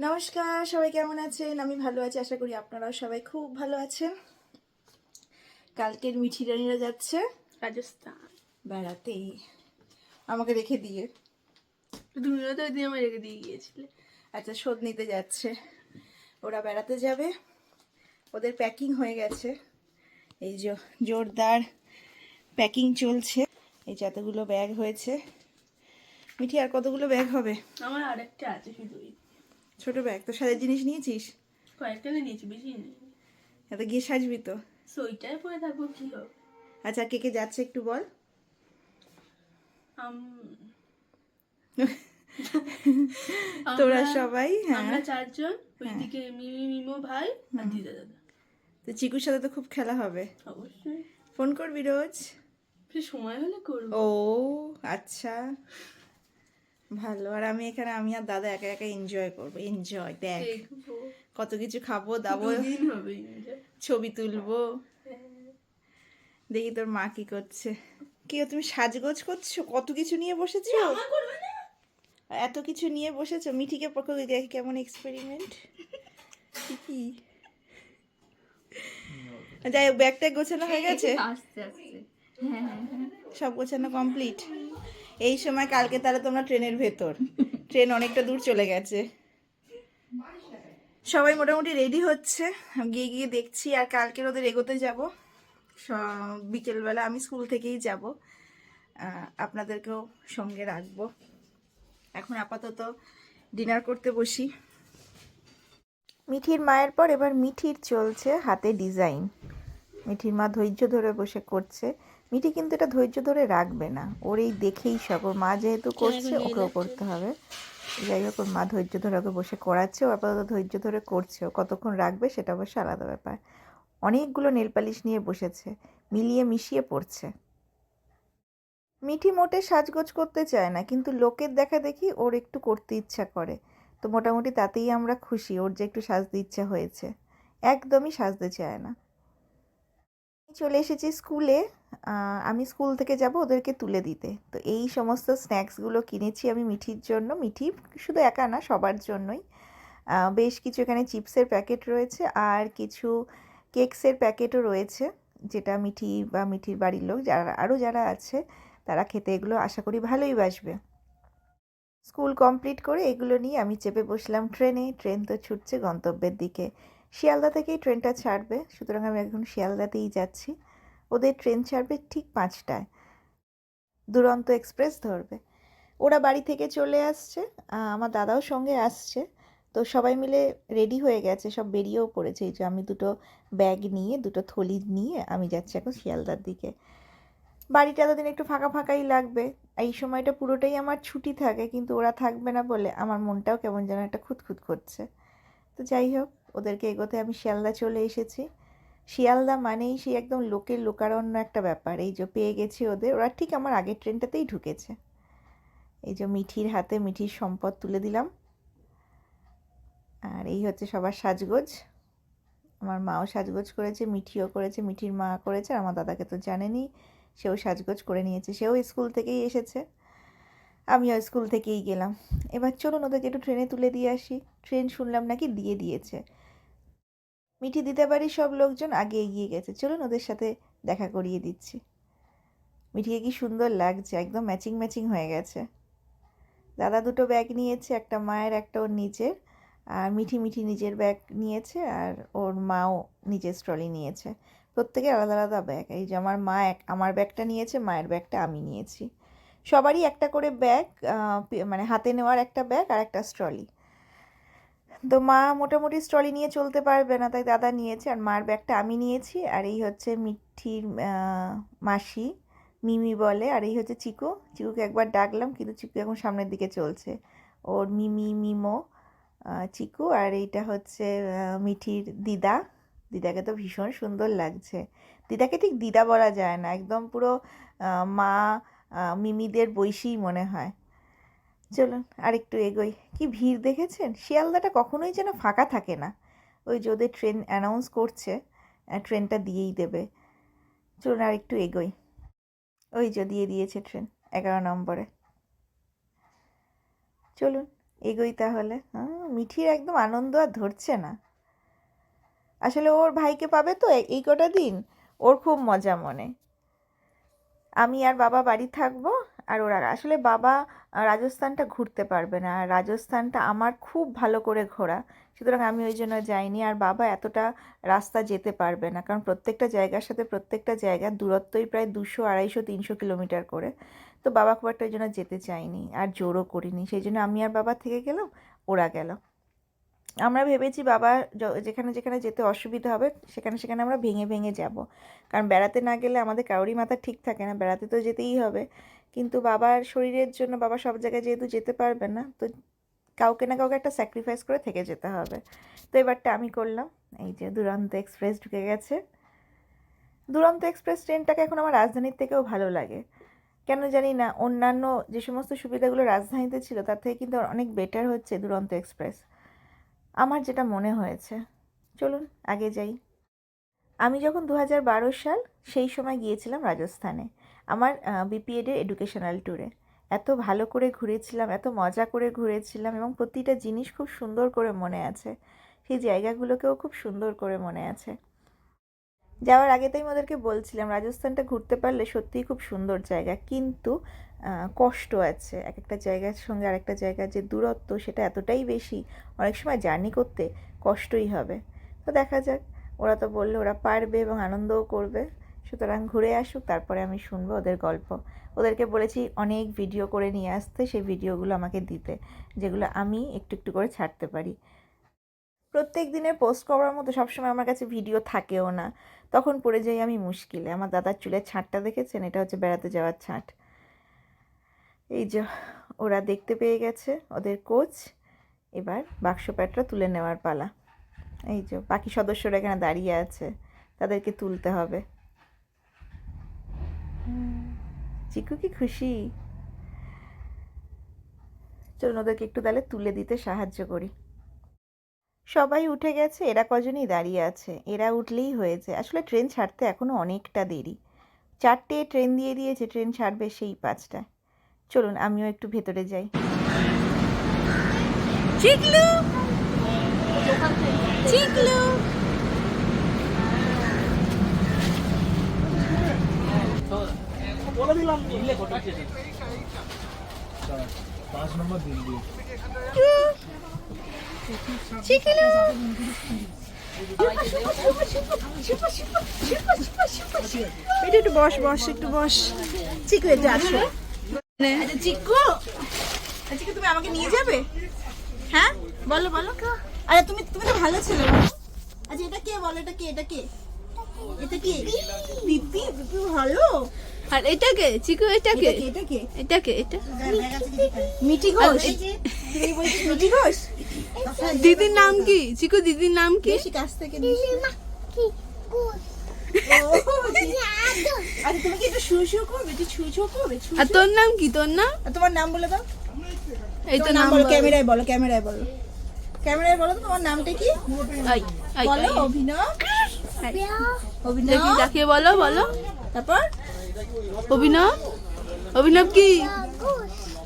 নমস্কার সবাই কেমন আছেন? আমি ভালো আছি আশা করি আপনারাও সবাই খুব ভালো আছেন। কালকের মিঠি রানীরা যাচ্ছে। রাজস্থান। বেড়াতে আমাকে রেখে দিয়ে। তুমিও তো ওই দিন আমার রেখে দিয়ে গিয়েছিলে। আচ্ছা শোধ নিতে যাচ্ছে। ওরা বেড়াতে যাবে। ওদের প্যাকিং হয়ে গেছে। এই যে জোরদার প্যাকিং চলছে। এই যে এতগুলো ব্যাগ হয়েছে। মিঠি আর কতগুলো ব্যাগ হবে? আমার আরেকটা আছে শুধুই ছোট ব্যাগ তো সাদের জিনিস নিয়েছিস? কয়েকটা নিয়েছি বেশি নেই। এত গিয়ে সাজবি তো। সোয়েটার পরে থাকব কি হবে? আচ্ছা কে কে যাচ্ছে একটু বল। তোরা সবাই হ্যাঁ। আমরা চারজন ওইদিকে মিমি মিমো ভাই আর দিদা দাদা। তো চিকুর সাথে তো খুব খেলা হবে। অবশ্যই। ফোন করবি রোজ? সময় হলে করব। ও আচ্ছা। ভালো। আর আমি এখানে আমি আর দাদা একা একা এনজয় করব। এনজয় দেখ। কত কিছু খাব দাবো। ছবি তুলবো। হ্যাঁ। দেখি তোর মা কি করছে। কি তুমি সাজগোজ করছ? কত কিছু নিয়ে বসেছো? এত কিছু নিয়ে বসেছো? মিঠিকে পক্ষ দেখি কেমন এক্সপেরিমেন্ট কি? যাই হোক ব্যাগটা গোছানো হয়ে গেছে? হ্যাঁ হ্যাঁ সব গোছানো কমপ্লিট এই সময় কালকে তাহলে তোমরা ট্রেনের ভেতর। ট্রেন অনেকটা দূর চলে গেছে। সবাই মোটামুটি রেডি হচ্ছে। গিয়ে গিয়ে দেখছি আর কালকের ওদের এগোতে যাব। বিকেলবেলা আমি স্কুল থেকেই যাব। আপনাদেরকেও সঙ্গে রাখব। এখন আপাতত ডিনার করতে বসি। মিঠির মায়ের পর এবার মিঠির চলছে হাতে ডিজাইন মিঠির মা ধৈর্য ধরে বসে করছে। মিঠি কিন্তু এটা ধৈর্য ধরে রাখবে না। ওর এই দেখেই সব। ওর মা যেহেতু করছে ওকেও করতে হবে। যাই হোক ওর মা ধৈর্য ধরে ওকে বসে করাচ্ছে। ও আপাতত ধৈর্য ধরে করছে। ও কতক্ষণ রাখবে সেটা অবশ্য আলাদা ব্যাপার। অনেকগুলো নেল পালিশ নিয়ে বসেছে। মিলিয়ে মিশিয়ে পড়ছে। মিঠি মোটে সাজগোজ করতে চায় না কিন্তু লোকের দেখা দেখি ওর একটু করতে ইচ্ছা করে। তো মোটামুটি তাতেই আমরা খুশি। ওর যে একটু সাজতে ইচ্ছা হয়েছে। একদমই সাজতে চায় না। চলে এসেছি স্কুলে। আমি স্কুল থেকে যাব ওদেরকে তুলে দিতে। তো এই সমস্ত স্ন্যাক্সগুলো কিনেছি আমি মিঠির জন্য। মিঠি শুধু একা না, সবার জন্যই। বেশ কিছু এখানে চিপসের প্যাকেট রয়েছে আর কিছু কেকসের প্যাকেটও রয়েছে, যেটা মিঠি বা মিঠির বাড়ির লোক যারা আরও যারা আছে, তারা খেতে এগুলো আশা করি ভালোই বাসবে। স্কুল কমপ্লিট করে এগুলো নিয়ে আমি চেপে বসলাম ট্রেনে ট্রেন তো ছুটছে গন্তব্যের দিকে। শিয়ালদা থেকেই ট্রেনটা ছাড়বে, সুতরাং আমি এখন শিয়ালদাতেই যাচ্ছি। ওদের ট্রেন ছাড়বে ঠিক পাঁচটায়। দুরন্ত এক্সপ্রেস ধরবে। ওরা বাড়ি থেকে চলে আসছে আমার দাদাও সঙ্গে আসছে। তো সবাই মিলে রেডি হয়ে গেছে, সব বেরিয়েও পড়েছে। এই যে আমি দুটো ব্যাগ নিয়ে, দুটো থলি নিয়ে আমি যাচ্ছি এখন শিয়ালদার দিকে। বাড়িটা এতদিন একটু ফাঁকা ফাঁকাই লাগবে। এই সময়টা পুরোটাই আমার ছুটি থাকে, কিন্তু ওরা থাকবে না বলে আমার মনটাও কেমন যেন একটা খুঁতখুত করছে। তো যাই হোক ওদেরকে এগোতে আমি শিয়ালদা চলে এসেছি। শিয়ালদা মানেই সেই একদম লোকের লোকারণ্য একটা ব্যাপার। এই যে পেয়ে গেছি ওদের, ওরা ঠিক আমার আগের ট্রেনটাতেই ঢুকেছে। এই যে মিঠির হাতে মিঠির সম্পদ তুলে দিলাম। আর এই হচ্ছে সবার সাজগোজ। আমার মাও সাজগোজ করেছে, মিঠিও করেছে, মিঠির মা করেছে, আর আমার দাদাকে তো জানেনই, সেও সাজগোজ করে নিয়েছে। সেও স্কুল থেকেই এসেছে। আমিও স্কুল থেকেই গেলাম। এবার চলুন ওদেরকে একটু ট্রেনে তুলে দিয়ে আসি। ট্রেন শুনলাম নাকি দিয়ে দিয়েছে। মিঠি দিতে বাড়ির সব লোকজন আগে এগিয়ে গেছে। চলুন ওদের সাথে দেখা করিয়ে দিচ্ছি। মিঠিকে কি সুন্দর লাগছে, একদম ম্যাচিং ম্যাচিং হয়ে গেছে। দাদা দুটো ব্যাগ নিয়েছে, একটা মায়ের, একটা ওর নিজের। আর মিঠি মিঠি নিজের ব্যাগ নিয়েছে, আর ওর মাও নিজের স্ট্রলি নিয়েছে। প্রত্যেকে আলাদা আলাদা ব্যাগ এই যে আমার মা এক, আমার ব্যাগটা নিয়েছে, মায়ের ব্যাগটা আমি নিয়েছি। সবারই একটা করে ব্যাগ মানে হাতে নেওয়ার একটা ব্যাগ আর একটা স্ট্রলি তো মা মোটামুটি স্ট্রলি নিয়ে চলতে পারবে না, তাই দাদা নিয়েছে আর মার ব্যাগটা আমি নিয়েছি। আর এই হচ্ছে মিঠির মাসি, মিমি বলে, আর এই হচ্ছে চিকু। চিকুকে একবার ডাকলাম, কিন্তু চিকু এখন সামনের দিকে চলছে। ওর মিমি, মিমো চিকু, আর এইটা হচ্ছে মিঠির দিদা। দিদাকে তো ভীষণ সুন্দর লাগছে। দিদাকে ঠিক দিদা বলা যায় না, একদম পুরো মা মিমিদের বৈশী মনে হয়। চলুন আর একটু এগোই। কি ভিড় দেখেছেন? শিয়ালদাটা কখনোই যেন ফাঁকা থাকে না। ওই যে ওদের ট্রেন অ্যানাউন্স করছে ট্রেনটা দিয়েই দেবে। চলুন আর একটু এগোই। ওই যে দিয়ে দিয়েছে ট্রেন, এগারো নম্বরে। চলুন, এগোই তাহলে। হ্যাঁ মিঠির একদম আনন্দ আর ধরছে না। আসলে ওর ভাইকে পাবে তো এই কটা দিন? ওর খুব মজা মনে। আমি আর বাবা বাড়ি থাকব? আর ওরা আসলে বাবা রাজস্থানটা ঘুরতে পারবে না। আর রাজস্থানটা আমার খুব ভালো করে ঘোরা। সুতরাং আমি ওই জন্য যাইনি। আর বাবা এতটা রাস্তা যেতে পারবে না। কারণ প্রত্যেকটা জায়গার সাথে প্রত্যেকটা জায়গার দূরত্বই প্রায় দুশো, আড়াইশো, তিনশো কিলোমিটার করে। তো বাবা খুব একটা ওই জন্য যেতে চাইনি আর জোরও করিনি। সেই জন্য আমি আর বাবা থেকে গেলাম, ওরা গেল। আমরা ভেবেছি বাবা যেখানে যেখানে যেতে অসুবিধা হবে, সেখানে সেখানে আমরা ভেঙে ভেঙে যাব। কারণ বেড়াতে না গেলে আমাদের কারোরই মাথা ঠিক থাকে না। বেড়াতে তো যেতেই হবে। কিন্তু বাবার শরীরের জন্য বাবা সব জায়গায় যেহেতু যেতে পারবে না, তো কাউকে না কাউকে একটা স্যাক্রিফাইস করে থেকে যেতে হবে। তো এবারটা আমি করলাম। এই যে দুরন্ত এক্সপ্রেস ঢুকে গেছে। দুরন্ত এক্সপ্রেস ট্রেনটাকে এখন আমার রাজধানীর থেকেও ভালো লাগে। কেন জানি না, অন্যান্য যে সমস্ত সুবিধাগুলো রাজধানীতে ছিল, তার থেকে কিন্তু অনেক বেটার হচ্ছে দুরন্ত এক্সপ্রেস আমার যেটা মনে হয়েছে। চলুন, আগে যাই। আমি যখন দু হাজার বারো সাল সেই সময় গিয়েছিলাম রাজস্থানে। আমার বিপিএডের এডুকেশনাল ট্যুরে এত ভালো করে ঘুরেছিলাম, এত মজা করে ঘুরেছিলাম এবং প্রতিটা জিনিস খুব সুন্দর করে মনে আছে। সেই জায়গাগুলোকেও খুব সুন্দর করে মনে আছে। যাওয়ার আগে তাই আমি ওদেরকে বলছিলাম, রাজস্থানটা ঘুরতে পারলে সত্যিই খুব সুন্দর জায়গা। কিন্তু কষ্ট আছে। এক একটা জায়গার সঙ্গে আরেকটা জায়গার যে দূরত্ব, সেটা এতটাই বেশি। অনেক সময় জার্নি করতে কষ্টই হবে। তো দেখা যাক, ওরা তো বলল ওরা পারবে এবং আনন্দও করবে। সুতরাং ঘুরে আসুক, তারপরে আমি শুনব ওদের গল্প। ওদেরকে বলেছি, অনেক ভিডিও করে নিয়ে আসতে, সেই ভিডিওগুলো আমাকে দিতে, যেগুলো আমি একটু একটু করে ছাড়তে পারি। প্রত্যেক দিনের পোস্ট করার মতো সবসময় আমার কাছে ভিডিও থাকেও না। তখন পড়ে যাই আমি মুশকিলে। আমার দাদার চুলের ছাঁটটা দেখেছেন? এটা হচ্ছে বেড়াতে যাওয়ার ছাঁট। এই যে, ওরা দেখতে পেয়ে গেছে, ওদের কোচ। এবার বাক্স প্যাটটা তুলে নেওয়ার পালা। এই যে, বাকি সদস্যরা এখানে দাঁড়িয়ে আছে, তাদেরকে তুলতে হবে। চিকু কি খুশি? চলুন ওদেরকে একটু তাহলে তুলে দিতে সাহায্য করি। সবাই উঠে গেছে, এরা কজনই দাঁড়িয়ে আছে। এরা উঠলেই হয়েছে। আসলে ট্রেন ছাড়তে এখনও অনেকটা দেরি। চারটে ট্রেন দিয়ে দিয়েছে, ট্রেন ছাড়বে সেই পাঁচটায় চলুন, আমিও একটু ভেতরে যাই। চিকলু! চিকলু! পাঁচ নম্বর দিল্লি। চিকলু এটা একটু বস বস একটু বস। চিকু একটু আসো। আচ্ছা চিকু। আচ্ছা তুমি আমাকে নিয়ে যাবে? হ্যাঁ? বলো বলো। আরে তুমি তুমি তো ভালো ছেলে। বলো। আচ্ছা এটা কে বলো এটা কে এটা কে? এটা কে? পিপি পিপি ভালো। আর এটাকে চিকু এটাকে? এটা কে এটা কে এটাকে এটা? মিঠি ঘোষ। মিঠি ঘোষ? দিদির নাম কি? চিকু দিদির নাম কি? কাছ থেকে আচ্ছা তুমি কি একটু শু শু করবে? একটু ছু ছু করবে? আর তোর নাম কি? তোর নাম? আর তোমার নাম বলে দাও। এই তো নাম বলো ক্যামেরায় বলো ক্যামেরায় বলো। ক্যামেরায় বলো তো তোমার নামটা কি? বলো। অভিনব। অভিনব। দেখি বলো বলো। তারপর? অভিনব? অভিনব কি?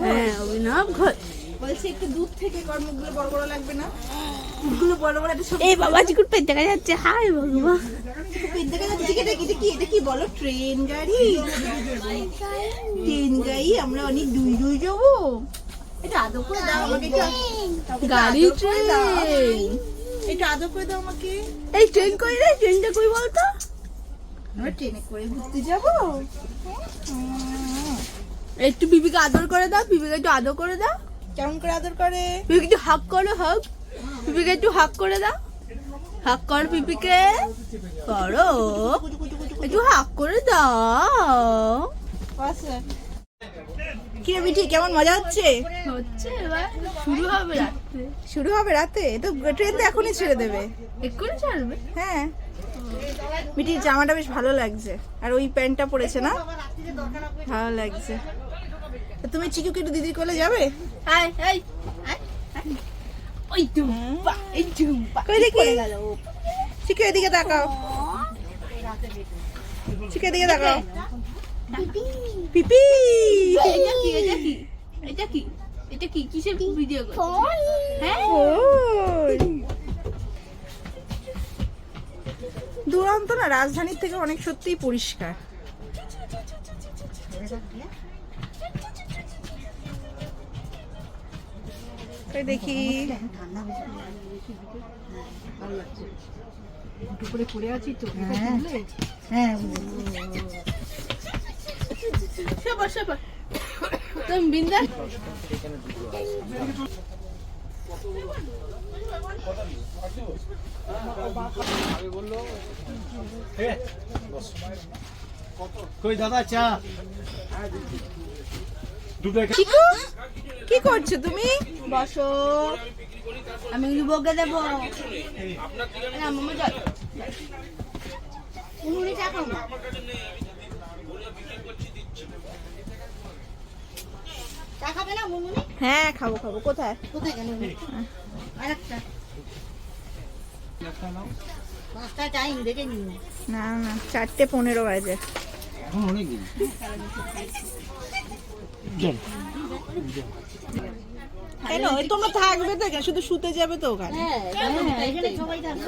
হ্যাঁ অভিনব ঘোষ। বলছি একটু দূর থেকে কর্মগুলো বড় বড় লাগবে না? মুখগুলো বড় বড় একটা এই বাবা চিকুর পেট দেখা যাচ্ছে। হাই ভগবান পেট দেখা যাচ্ছে। এটা এটা কি এটা কি বলো? ট্রেন গাড়ি? ট্রেন গাড়ি আমরা অনেক দুই দুই যাব। এটা করে দাও আমাকে গাড়ি। ট্রেন। করে দাও আমাকে। এই ট্রেন কই রে? ট্রেনটা কই বলতো? আমরা ট্রেনে করে ঘুরতে যাব। একটু বিবিকে আদর করে দাও বিবিকে একটু আদর করে দাও। কেমন করে আদর করে? বিবিকে একটু হাক করো হাক বিবিকে একটু হাক করে দাও। হাক কর বিবিকে। করো। একটু হাক করে দাও। কি রে মিঠি কেমন মজা হচ্ছে? হচ্ছে এবার। শুরু হবে রাত্রে। শুরু হবে রাতে? তো ট্রেন তো এখনই ছেড়ে দেবে। এক্ষুনি ছাড়বে? হ্যাঁ। মিঠির জামাটা বেশ ভালো লাগছে। আর ওই প্যান্টটা পরেছে না? ভালো লাগছে। তুমি চিকুকে একটু দিদির কোলে যাবে? চিকু এদিকে তাকাও। চিকু এদিকে তাকাও। পিপি! এটা কি এটা কি? এটা কি? এটা কি? কিসের ভিডিও? হ্যাঁ। দুরন্ত না রাজধানীর থেকে অনেক সত্যিই পরিষ্কার। দেখি। সবার সবার তুমি বিন্দাস? কই দাদা চা? কি করছ তুমি? বসো। আমি বকে দেবো। না মামা চল উনুনে চা খাও চা খাবে না হ্যাঁ খাব খাব। কোথায়? কোথায়? গেল দেখে না না চারটে পনেরো বাজে। কেন? তোমরা থাকবে তো শুধু শুতে যাবে তো ওখানে। হ্যাঁ এখানে সবাই থাকবে।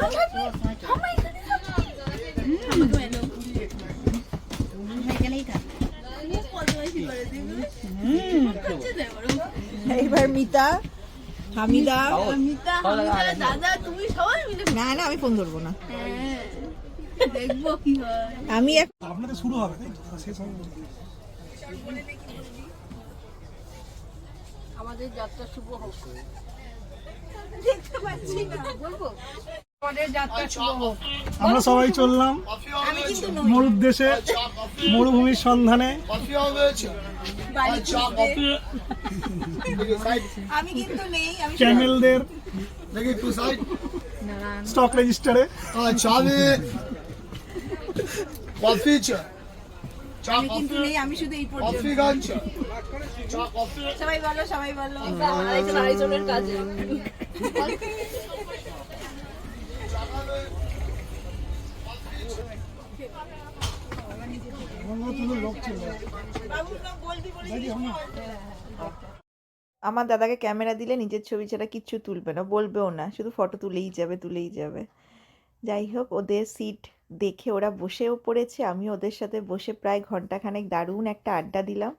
এখানেই থাকবে। এইবার মিতা হামিদা? দাদা তুমি সবাই মিলে না না আমি ফোন ধরবো না। হ্যাঁ। দেখব কি হয়। আমি আপনাদের শুরু হবে তাই তো? শেষ হবে। আমাদের যাত্রা শুভ হোক। আমরা সবাই চললাম মোর উদ্দেশ্যে মরুভূমির সন্ধানে। আমি কিন্তু নেই ক্যামেলদের. স্টক রেজিস্টারে। আমি কিন্তু নেই আমি শুধু এই পর্যন্ত। coffee. সবাই বলো সবাই বলো। কাজে আমার দাদাকে ক্যামেরা দিলে নিজের ছবি ছাড়া কিচ্ছু তুলবে না। বলবেও না শুধু ফটো তুলেই যাবে তুলেই যাবে। যাই হোক ওদের সিট দেখে ওরা বসেও পড়েছে। আমি ওদের সাথে বসে প্রায় ঘন্টাখানেক দারুণ একটা আড্ডা দিলাম।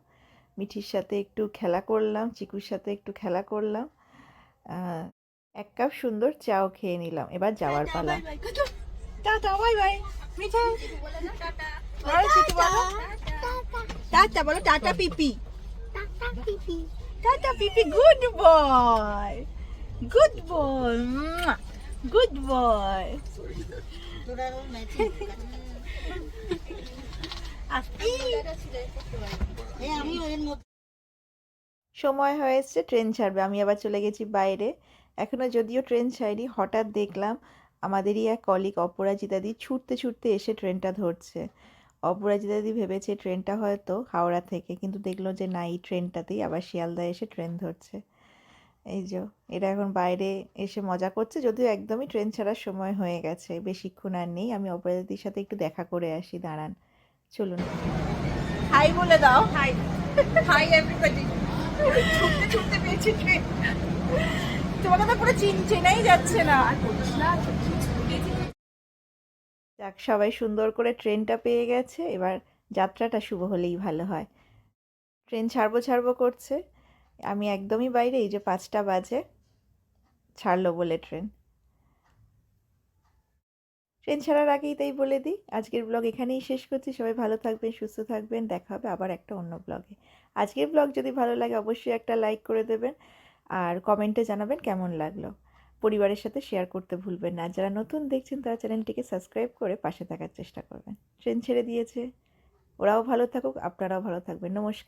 মিঠির সাথে একটু খেলা করলাম চিকুর সাথে একটু খেলা করলাম। এক কাপ সুন্দর চাও খেয়ে নিলাম। এবার যাওয়ার পালা। Tata bye bye. মিঠা। বলো বলো। টাটা বলো, টাটা পিপি। টাটা পিপি good boy good boy good boy ওদের মধ্যে সময় হয়েছে ট্রেন ছাড়বে। আমি আবার চলে গেছি বাইরে। এখনও যদিও ট্রেন ছাড়িনি, হঠাৎ দেখলাম আমাদেরই এক কলিগ অপরাজিতাদি ছুটতে ছুটতে এসে ট্রেনটা ধরছে। অপরাজিতাদি ভেবেছে ট্রেনটা হয়তো হাওড়া থেকে কিন্তু দেখল যে না এই ট্রেনটাতেই আবার শিয়ালদা এসে ট্রেন ধরছে। এই যে এটা এখন বাইরে এসে মজা করছে যদিও একদমই ট্রেন ছাড়ার সময় হয়ে গেছে। বেশিক্ষণ আর নেই আমি অপরাজিতাদির সাথে একটু দেখা করে আসি দাঁড়ান। চলুন। হাই বলে দাও। হাই হাই এভরিবডি ছুটতে ছুটতে পেয়েছি ট্রেন। তোমাকে তো পুরো চিন চেনাই যাচ্ছে না আর বলিস না। যাক, সবাই সুন্দর করে ট্রেনটা পেয়ে গেছে। এবার যাত্রাটা শুভ হলেই ভালো হয়। ট্রেন ছাড়বো ছাড়বো করছে। আমি একদমই বাইরে, এই যে পাঁচটা বাজে। ছাড়লো বলে ট্রেন। ট্রেন ছাড়ার আগেই তাই বলে দিই, আজকের ব্লগ এখানেই শেষ করছি। সবাই ভালো থাকবেন, সুস্থ থাকবেন। দেখা হবে আবার একটা অন্য ব্লগে। আজকের ব্লগ যদি ভালো লাগে, অবশ্যই একটা লাইক করে দেবেন। আর কমেন্টে জানাবেন কেমন লাগল। পরিবারের সাথে শেয়ার করতে ভুলবেন না। যারা নতুন দেখছেন, তারা চ্যানেলটিকে সাবস্ক্রাইব করে পাশে থাকার চেষ্টা করবেন। ট্রেন ছেড়ে দিয়েছে। ওরাও ভালো থাকুক, আপনারাও ভালো থাকবেন। নমস্কার।